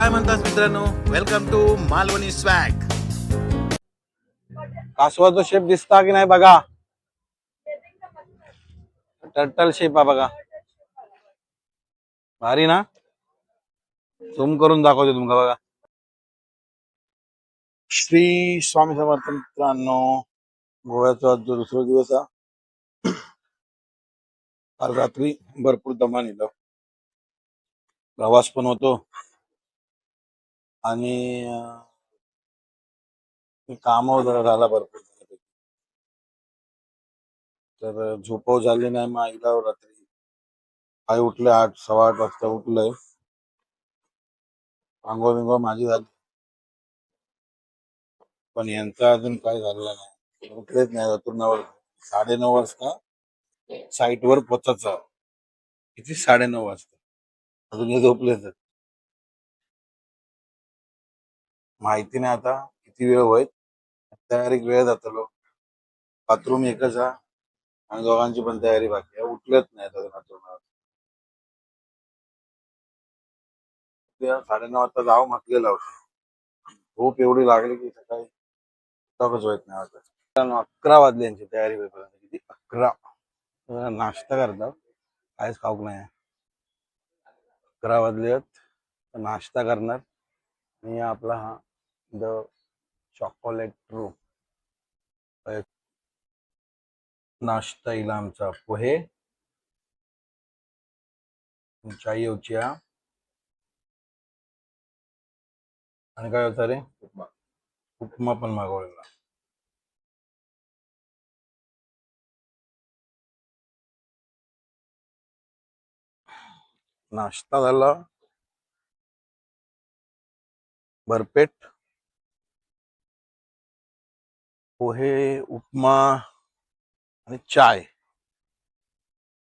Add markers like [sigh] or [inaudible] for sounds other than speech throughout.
काय म्हणतात मित्रांनो? वेलकम टू मालवणी स्वॅग कासवाचा शेप दिसता की नाही बघा? टर्टल शेप आहे बघा. भारी ना? झूम करून दाखवते तुमका बघा. श्री स्वामी समर्थ मित्रांनो गोव्याचा आज जो दुसरा दिवस आहे काल रात्री भरपूर दमा नेलं प्रवास पण होतो. आणि काम वगैरे झाला भरपूर तर झोपव झाली नाही मग आईला रात्री. आई उठले आठ सव्वा आठ वाजता उठलंय. आंघोळ बिंघोळ माझी झाली. पण यांचा अजून काय झालेलं नाही. उठलेच नाही रतुर्नावर साडे नऊ वाजता साईट वर पोचायचं. किती? साडे नऊ वाजता. अजून हे झोपलेच माहिती नाही आता किती वेळ होईल. तयारी वेळ जातलो बाथरूम एकच आहे आणि दोघांची पण तयारी बाकी आहे. उठलेच नाही आता बाथरूम साडेनऊ वाजता जाव म्हटलेलं होता. झोप एवढी लागली की सकाळी उठावंच होत नाही आता अकरा वाजले यांची तयारी होईपर्यंत. किती? अकरा. नाश्ता करतात काहीच खाऊक नाही. अकरा वाजले आहेत. नाश्ता करणार. आणि आपला हा द चॉकोलेट रूम. नाश्ता येईल आमचा पोहे. चाय येऊच्या आणि काय होतं रे? उपमा. उपमा पण मागवलेला. नाश्ता झाला. भरपेट. पोहे उपमा आणि चाय.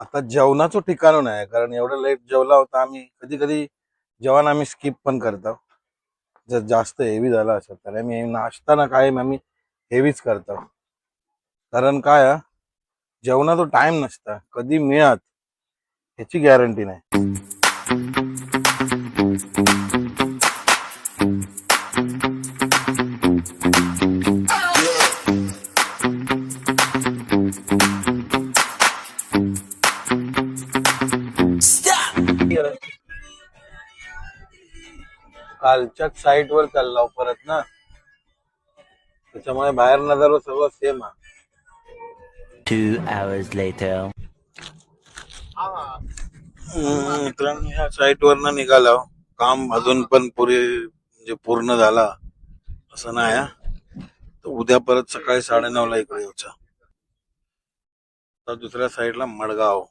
आता जेवणाचं ठिकाण नाही कारण एवढं लेट जेवला होता आम्ही. कधी कधी जेवण आम्ही स्किप पण करतो. जर जास्त हेवी झाला असेल तर आम्ही नाश्ताना काय आम्ही हेवीच करतो. कारण काय जेवणाचा टाइम नसता. कधी मिळत ह्याची गॅरंटी नाही. कालच्याच साईट वर चालला परत ना. त्याच्यामुळे बाहेर नजर सगळं सेम. हम्म, मित्रांनो ह्या साईट वरनं निघालो काम अजून पण पुरे म्हणजे पूर्ण झाला. असं नाही हा. तर उद्या परत सकाळी साडेनऊ ला इकडे यायचं तर दुसऱ्या साईडला मडगाव.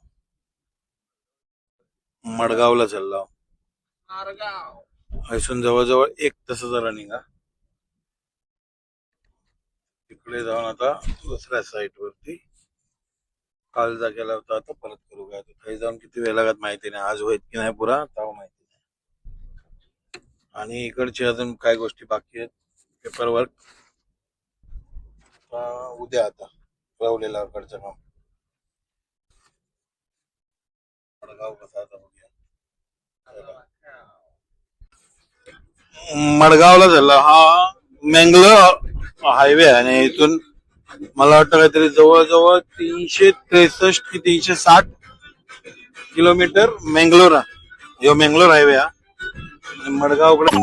मडगावला चाललो हैसून जवळजवळ एक तासाचा रनिंग हा. तिकडे जाऊन आता दुसऱ्या साईट वरती. काल जागेला होता आता परत करू काय? काही जाऊन किती वेळ लागत माहिती नाही. आज होईत की नाही पुरा ताव माहिती नाही. आणि इकडचे अजून काय गोष्टी बाकी आहेत. पेपर वर्क उद्या आता रवलेला कडचं काम. मडगाव कसा आता बघूया. मडगावला झाला. हा मेंगलोर हायवे आहे आणि इथून मला वाटतं काहीतरी जवळजवळ तीनशे त्रेसष्ट की तीनशे साठ किलोमीटर मेंगलोर आहे. ह्यो मेंगलोर हायवे हा मडगावकडे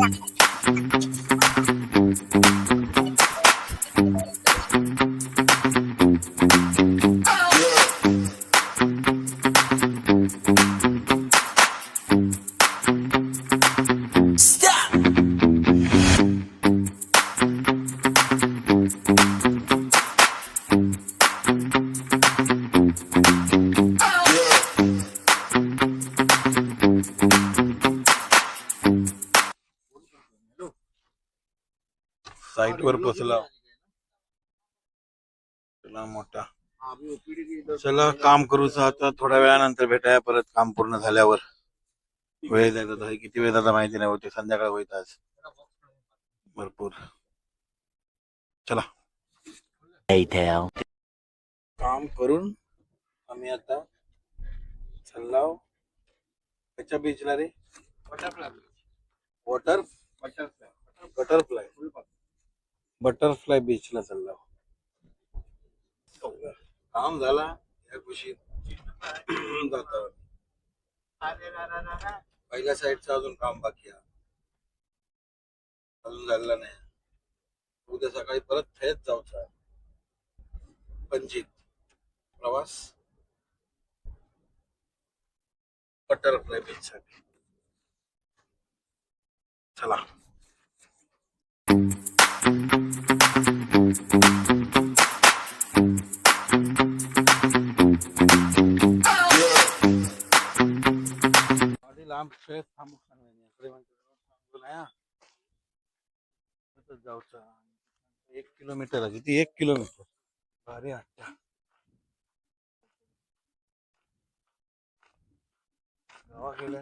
चला काम करूच आता थोड्या वेळानंतर भेटाया परत काम पूर्ण झाल्यावर. वेळ जायचा किती वेळ जाता माहिती नाही होते संध्याकाळ होईत आज. भरपूर. चला. काम करून आम्ही आता चाललाव त्याच्या बीचला रे वॉटर बटरफ्लाय बटरफ्लाय बीचला चाललाव काम झाला. या खुशीत जातो. पहिल्या साईडचं अजून काम बाकी आहे. अजून झालेलं नाही. उद्या सकाळी परत थेट जाऊचा आहे. पणजीत. प्रवास. बटरफ्लाय बीच साठी चला. गावचा एक किलोमीटर आहे ती एक किलोमीटर. भारी वाटतं गावा गेलं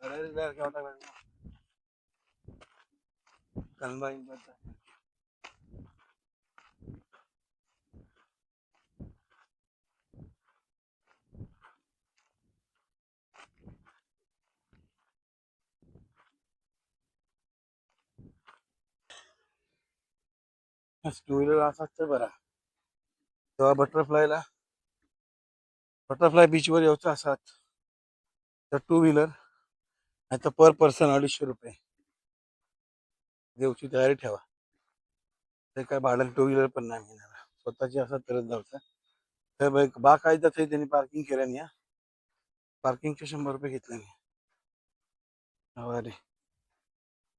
सगळ्या जायला कनबाई टू व्हीलर असाच तर बरा. तेव्हा बटरफ्लायला बटरफ्लाय बीचवर यायचं असात. तर टू व्हीलर नाही तर पर पर्सन अडीचशे रुपये. देवची तयारी ठेवा. ते काय भाड्याला टू व्हीलर पण नाही मिळणार. स्वतःची असं तरच जायचं तर बाई- बा काय त्यांनी पार्किंग केलं नाही पार्किंगचे शंभर रुपये घेतले नाही अरे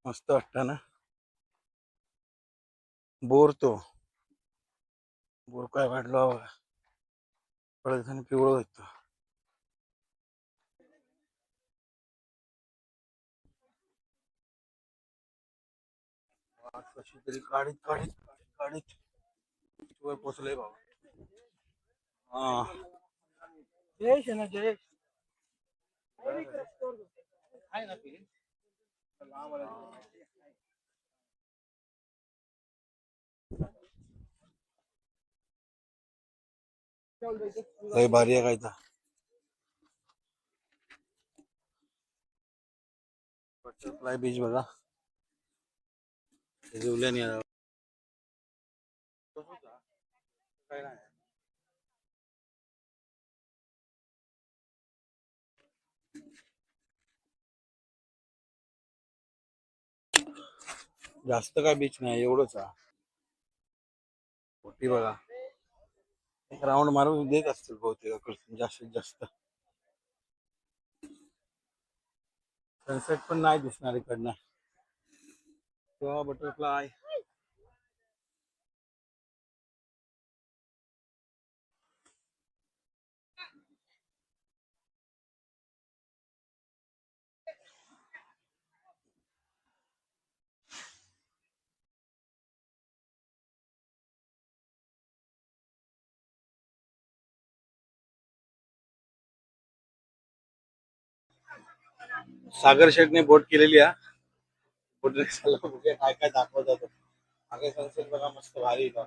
मस्त वाटतं ना? बोर तो. बोर काय वाढलो थोड्या दिवसांनी पिवळं होतो. कशी तरी काढीत काढीत काढीत काढीत. वर पोचलोय बाबा. हा. जयेश आहे ना जयेश? आहे ना ती? लांब आला. लय भारी आहे काय तर बटरफ्लाय बीच बघा जेवल्याने आला. काय नाही. जास्त काय बीच नाही एवढंच आहे मोठी बघा एक राऊंड मारून देत असतील बहुतेक आकर्षण जास्तीत जास्त. सनसेट पण नाही दिसणार इकडनं. किंवा बटरफ्लाय सागर शेठने बोट केलेली आहे. बोटने बघूया काय काय दाखवतात मागे सनसेट बघा, मस्त भारी बघ.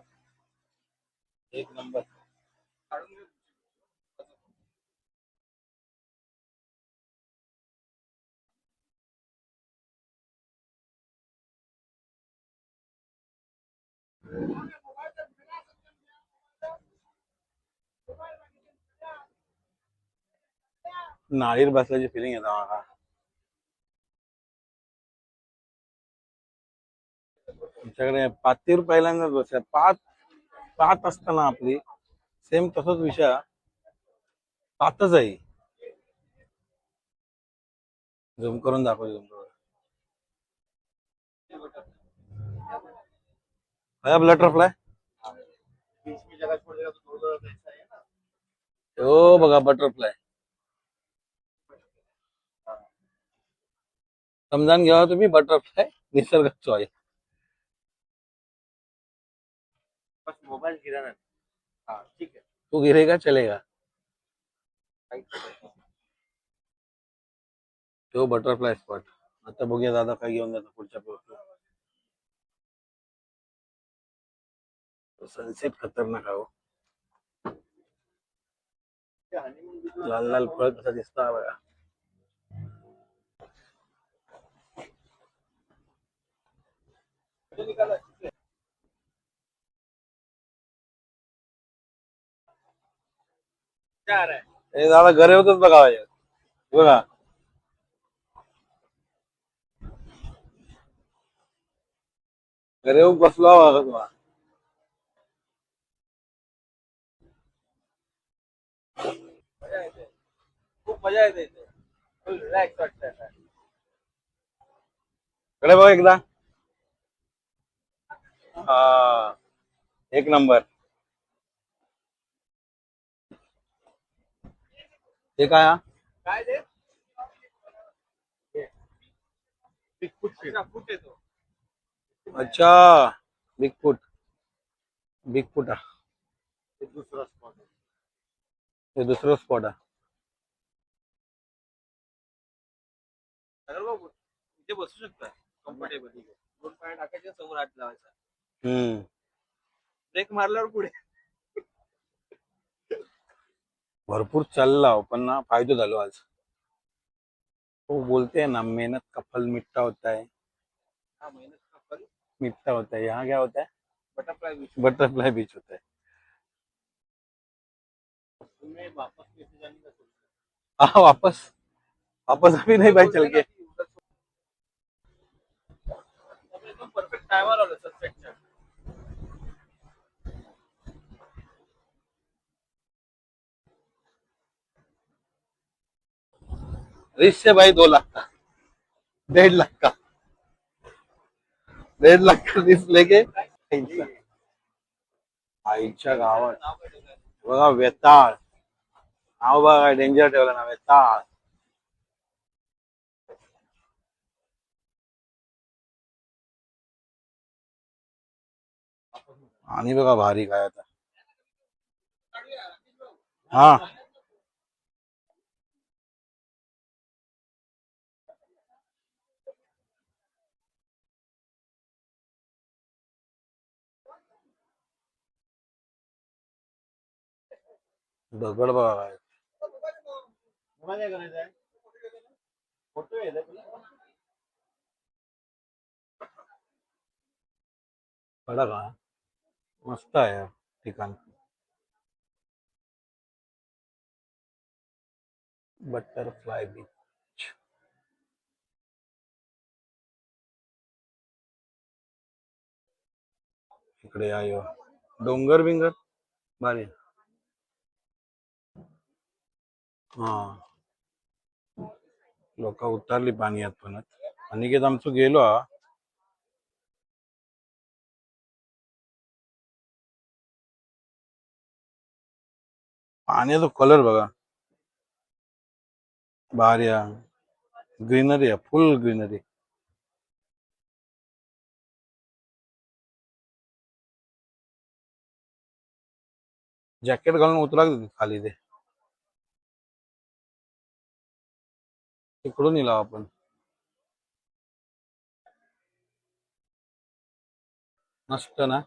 एक नंबर तुमच्याकडे पातीवर पहिल्यांदाच बसल्या पाच पात असताना आपली सेम तसंच विषय. पातच आहे. झूम करून दाखव झूम करून. बटरफ्लाय हो बघा बटरफ्लाय समजान घ्यावा तुम्ही बटरफ्लाय निसर्गाचो आहे बस मोबाईल गिरा ना। हा ठीक आहे तू गिरेगा चलेगा। तो बटरफ्लाय स्पॉट आता बघूया दादा काय घेऊन जातो पुढच्या पोस्टला सनसेट खतरनाक आहे हो. लाल लाल फळ कसा दिसता बघा चार आहे. हे दादा घरी होतच बघा बघा. घरी येऊन बसलो बघा तुम्हाला मजा येते. खूप मजा येते इथे. फुल रिलॅक्स वाटतंय आता. कडे बघा एकदा. हा. एक नंबर. हे काय? हा? काय ते? बिग फूट फूट येतो अच्छा बिग फुट बिग फुट हा ते दुसरा स्पॉट हे दुसरं स्पॉट आहे बाबू इथे बसू शकता? कम्फर्टेबल दोन पाय टाकायचे समोर हात लावायचा. हम्म. ब्रेक मारल्यावर पुढे. भरपूर चालला हो, पण ना फायदो झालो आज. वो बोलते हैं ना मेहनत का फल मीठा होता है हा मेहनत का फल मीठा होता है यहाँ क्या होता है बटरफ्लाई बीच. बटरफ्लाई बीच होता है तुम्हें वापस कैसे जाने का सोच हाँ वापस. वापस अभी नहीं भाई चल के परफेक्ट टायमार आलो सनसेटच्या रिस्क से भाई दो लाख का। डेढ़ लाख का। डेढ़ लाख का रिस्क लेके आईच्या गावात. बघा वेताळ. नाव बघा डेंजर ठेवलं ना वेताळ. आणि बघा भारी काय आता. हा. दगड बघा काय काय करायचं आहे फोटो येते तुला मस्त आहे ठिकाण. बटरफ्लाय बीच इकडे आहे डोंगर बिंगर भारी हा. लोक उतरली पाणी पण अनिकेत आमचं गेलो हा. पाण्याचा कलर बघा. भारी ग्रीनरी आहे फुल ग्रीनरी जॅकेट घालून उतरा खाली ते. तिकडून येला आपण. मस्त ना?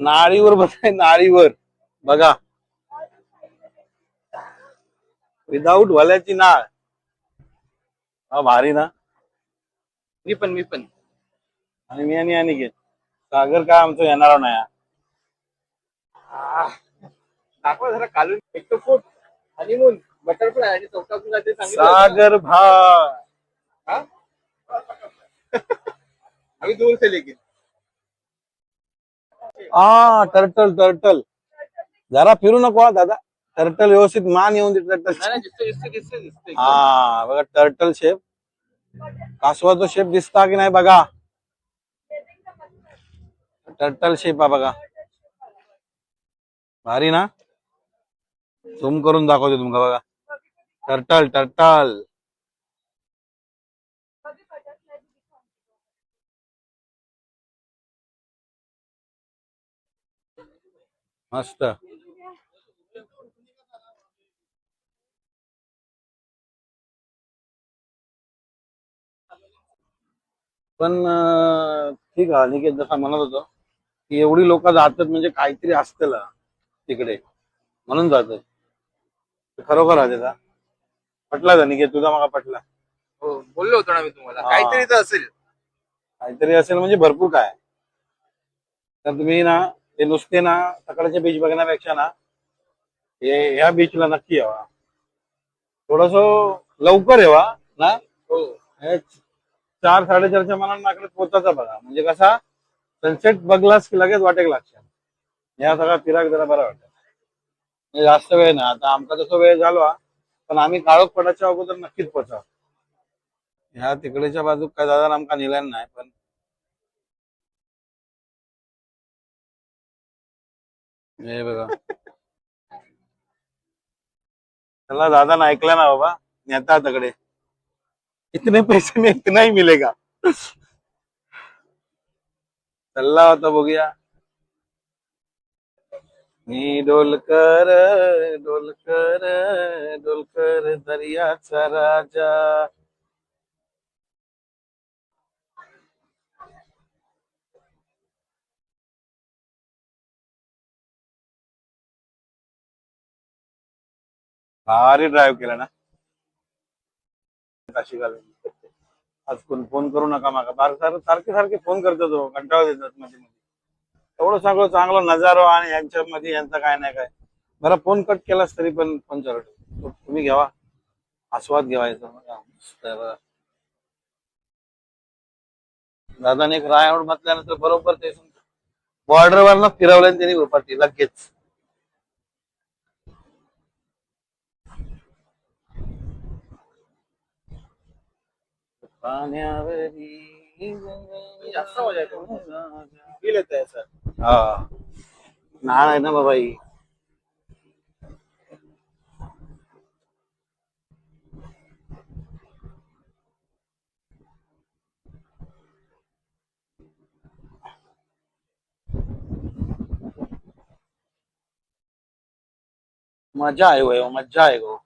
नाळीवर बसाय नाळीवर. बघा. विदाऊट वल्याची नाळ. हा भारी ना? मी पण मी पण. आणि मी आणि अनिकेत सागर काय आमचं येणार नाही. दाखवा जरा कालून. एक तो फूट हनीमून बटरफ्लाय आणि चौथा फूट ते सागर भाई. हा? [laughs] आम्ही दोन से लेके हा टर्टल टर्टल जरा फिरू नको हा दादा. टर्टल व्यवस्थित मान येऊन दे टर्टल नाही हा बघा टर्टल शेप कासवाचा शेप दिसता की नाही बघा? टर्टल शेप हा बघा. भारी ना? झूम करून दाखवते तुमका बघा. Turtle turtle. मस्त. पण ठीक आहे निकेत जसा म्हणत होतो की एवढी लोक जातात म्हणजे काहीतरी असतं तिकडे. म्हणून जातात खरोखर आहे का पटला निकेत तुझा मागा पटला. हो बोललो होतो ना मी तुम्हाला. हा. काहीतरी तर असेल. काहीतरी असेल म्हणजे भरपूर काय. तर तुम्ही ना ते नुसते ना सकाळचे बीच बघण्यापेक्षा ना हे ह्या बीचला नक्की यावा. थोडस लवकर यावा ना? हो. हे चार साडेचारच्या मनात नाकडे पोचायचा बघा. म्हणजे कसा सनसेट बघलास की लगेच वाटेक लागશે या सगळा फिराक जरा बरा वाटत म्हणजे जास्त वेळ ना आता आमचा तसं वेळ झालो पण आम्ही काळोख पडायच्या अगोदर नक्कीच पोचाव ह्या तिकडेच्या बाजूक काय दादा आमका नेला नाही पण हे बघा. त्याला दादा ऐकला ना बाबा. नेता तकडे इतने पैसे में इतना ही मिलेगा. [laughs] चल्ला होता बघूया. मी डोलकर डोलकर डोलकर दर्याचा राजा. भारी ड्राईव्ह केला ना. काशी घालून आज कोण फोन करू नका मागा. बार सारखे सारखे फोन करतो तो. कंटाळा देतात मध्ये मध्ये. एवढं सगळं चांगलं नजारो आणि यांच्यामध्ये यांचं काय नाही काय बरं फोन कट केलास तरी पण फोन चालू तुम्ही घ्यावा आस्वाद घ्यावा याचा बघा. मस्त आहे बघा. दादाने एक रायवड म्हटल्यानंतर बरोबर ते बॉर्डरवरनं फिरवलं त्यांनी उपाटी लगेच पाण्यावरी जास्त मजा येते. फील येत आहे सर हा नाळ आहे ना बाबा ही मजा आहे गो मजा आहे गो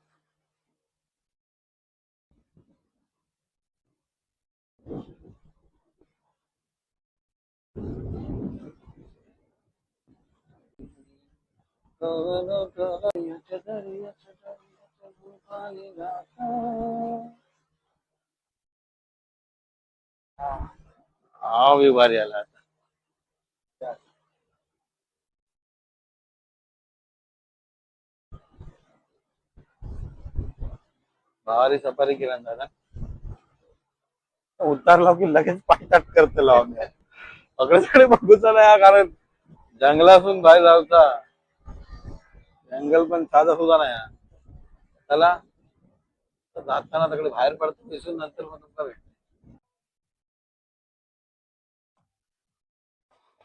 हा आला आता भारी सफारी केला ना दादा. उतारला की लगेच पायटाट करते लावून. सगळ्याकडे बघू चला या कारण जंगलातून बाहेर जायचा अँगल पण साधा सुद्धा नाही त्याला जाताना तिकडे बाहेर पडतो दिसून नंतर मग तुमचा भेट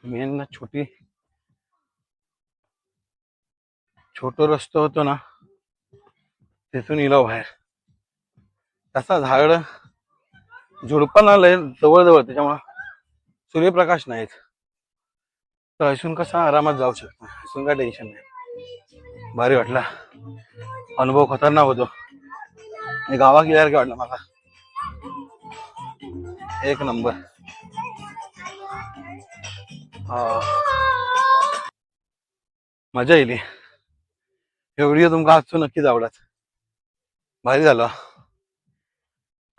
मेन ना छोटी छोटो रस्तो होतो ना तिथून इलो बाहेर. तसा झाड झुडपं आलंय जवळ जवळ त्याच्यामुळं सूर्यप्रकाश नाहीत. तर असून कसा आरामात जाऊ शकतो असून काय टेन्शन नाही. भारी वाटला. अनुभव खतरनाक होतो. गावा गेल्यासारखं वाटलं मला. एक नंबर. हा. मजा येईल हे व्हिडिओ तुमका आजचो नक्कीच आवडत. भारी झालं.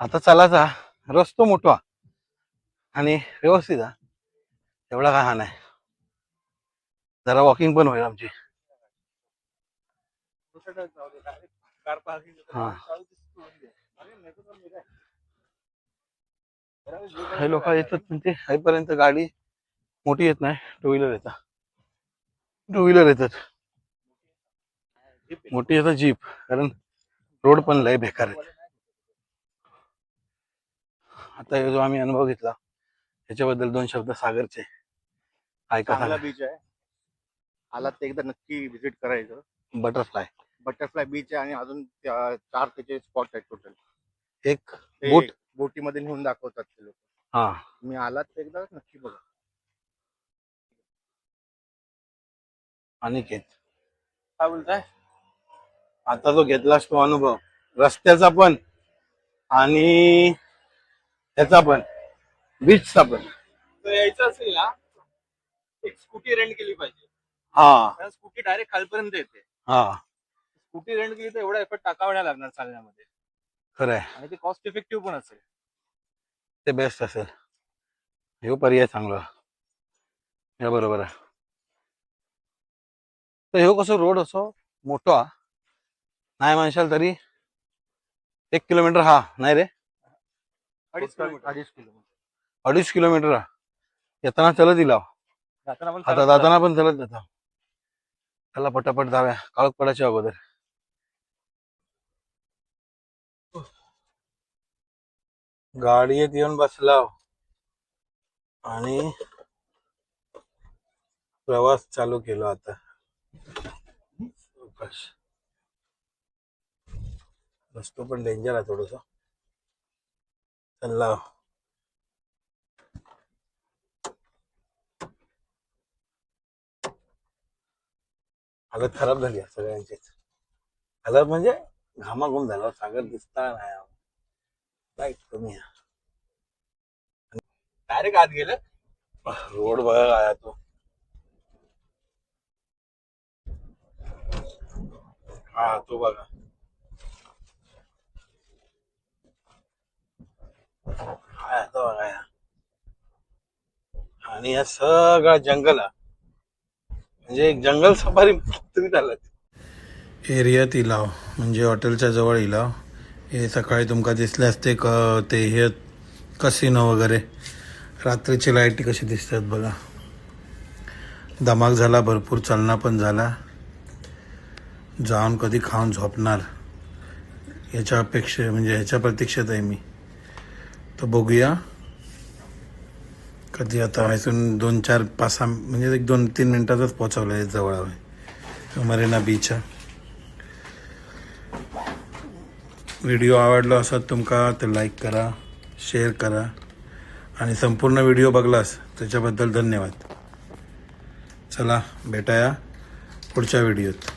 आता चालायचा. रस्तो मोठा आणि व्यवस्थित हा. एवढा काय हा नाही. जरा वॉकिंग पण होईल आमची. हा. हे लोक येतात पण ते हाईपर्यंत गाडी मोठी येत नाही टू व्हीलर येतात. टू व्हीलर येतात. मोठी येतात जीप कारण रोड पण लय बेकार आहेत आता हे जो आम्ही अनुभव घेतला त्याच्याबद्दल दोन शब्द सागरचे. ऐका बीच आहे. आलात तर एकदा नक्की विजिट करायचं. बटरफ्लाय बटरफ्लाय बीच आहे आणि अजून त्या- चार त्याचे स्पॉट आहेत टोटल. एक बोट बोटीमध्ये नेऊन दाखवतात ते लोक. हा. तुम्ही आलात तर एकदा नक्की बघा. अनिकेत. काय बोलताय? आता जो घेतलास तो अनुभव. रस्त्याचा पण आणि त्याचा पण. बीचचा पण. तर यायचं असेल ना एक स्कूटी रेंट केली पाहिजे. हा. स्कूटी डायरेक्ट खालपर्यंत येते. हा. स्कूटी रेंट केली तर एवढा एफर्ट टाकावा नाही लागणार चालण्यामध्ये. खरं आहे आणि ते कॉस्ट इफेक्टिव्ह पण असेल. ते बेस्ट असेल. हे पर्याय चांगला. या बरोबर आहे. तर ह्यो कसं रोड असो मोठा नाही म्हणशाल तरी एक किलोमीटर हा नाही रे? अडीच किलोमीटर. अडीच किलोमीटर. अडीच किलोमीटर हा. येताना चलत दिला जाताना पण आता चालत जाताना पण चलत जाता. त्याला पटापट जाव्या काळोख पडायच्या अगोदर. गाडीत येऊन बसलाव. आणि प्रवास चालू केला आता. रस्तो पण डेंजर आहे थोडस. चल्ला हालत खराब झाली सगळ्यांचीच. हालत म्हणजे घामाघूम झाला. सागर दिसता नाही. लाइट कमी आहे डायरेक्ट आत गेलं. रोड बघा आया तो. हा तो बघा. हा तो बघा या. आणि या सगळा जंगल हा. म्हणजे एक जंगल सफारी तुम्ही चालत एरियात इलाव म्हणजे हॉटेलच्या जवळ इलाव. हे सकाळी तुमका दिसले असते क ते हे कसिनो वगैरे? रात्रीची लाइट कशी दिसतात बघा. धमाक झाला भरपूर चालना पण झाला. जाऊन कधी खाऊन झोपणार. याच्या अपेक्षा म्हणजे ह्याच्या प्रतीक्षेत आहे मी. तर बघूया. कधी आता इथून दोन चार पाच सहा म्हणजे एक दोन तीन मिनिटातच पोचवलं आहे जवळ आहे. मरीना बीच आहे व्हिडिओ आवडला असत तुमका तर लाईक करा शेअर करा आणि संपूर्ण व्हिडिओ बघलास त्याच्याबद्दल धन्यवाद. चला भेटाया पुढच्या व्हिडिओत